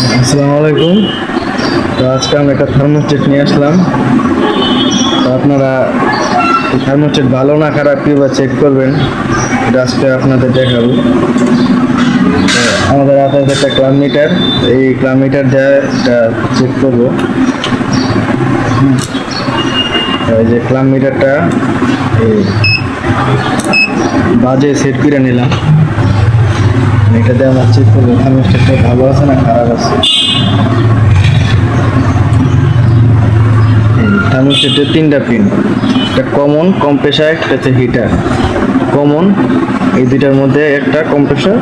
আসসালামু আলাইকুম। তো আজকে আমরা একটা থার্মোস্টেট নিয়ে আসলাম। তো আপনারা থার্মোস্টেট ভালো না খারাপ কীভাবে চেক করবেন, এটা আজকে আপনাদের দেখাবো। আমাদের হাতে একটা ক্লাম মিটার এই ক্লাম মিটার দিয়ে এটা চেক করব। এই যে ক্লাম মিটারটা বাজে সেট করে নিলাম। এটাতে আমার চেক করব থার্মোস্টেটটা ভালো আছে না খারাপ আছে? থার্মোস্টেটের তিনটা পিন একটা কমন কম্প্রেসার একটা হচ্ছে হিটার কমন এই দুইটার মধ্যে একটা কম্প্রেসার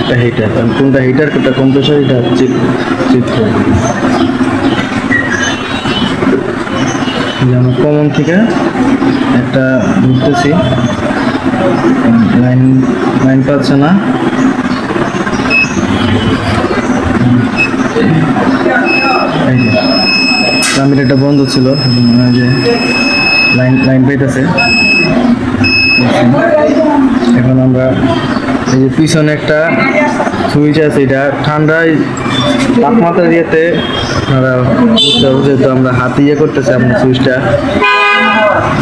একটা হিটার কোনটা হিটার কোনটা কম্প্রেসার এটা চেক চেক করব। কমন থেকে একটা বুঝতেছি লাইন লাইন পাচ্ছে না এই যে ট্রামিটারটা বন্ধ ছিল যে লাইন লাইন পাইতেছে। এখন আমরা এই যে পিছনে একটা সুইচ আছে, এটা ঠান্ডায় তাপমাত্রা দিয়েতে আপনারা যেহেতু আমরা হাত ইয়ে করতেছি আপনার সুইচটা।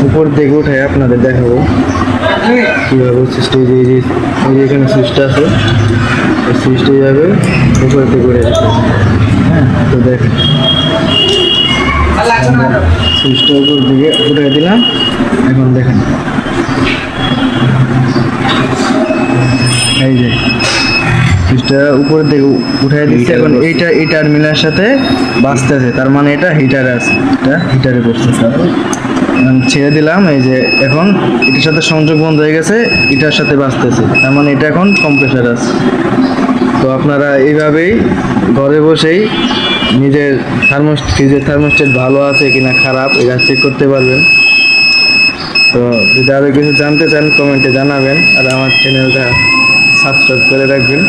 উপর দিকে উঠে আপনাদের দেখাবো কীভাবে সুইচটা এই যে এই যে এখানে সুইচটা আছে সুইচটা এইভাবে উপর দিকে উঠে হ্যাঁ তো দেখেন। সুইচটা উপর দিকে উঠে দিলাম এখন দেখেন এই যে, সুইচটা উপরের দিকে উঠে দিচ্ছে এখন এইটা এই টার্মিনালের সাথে বাঁচতেছে। তার মানে এটা হিটারে আছে এটা হিটারে এখন ছেড়ে দিলাম এই যে এখন এটার সাথে সংযোগ বন্ধ হয়ে গেছে এটার সাথে বাঁচতেছে। তার মানে এটা এখন কম্প্রেসার আছে। তো আপনারা এইভাবেই ঘরে বসেই নিজের থার্মোস্ট ফ্রিজের থার্মোস্টেট ভালো আছে কিনা খারাপ, এটা চেক করতে পারবেন। তো যদি আরও কিছু জানতে চান কমেন্টে জানাবেন, আর আমার চ্যানেলটা সাবস্ক্রাইব করে রাখবেন।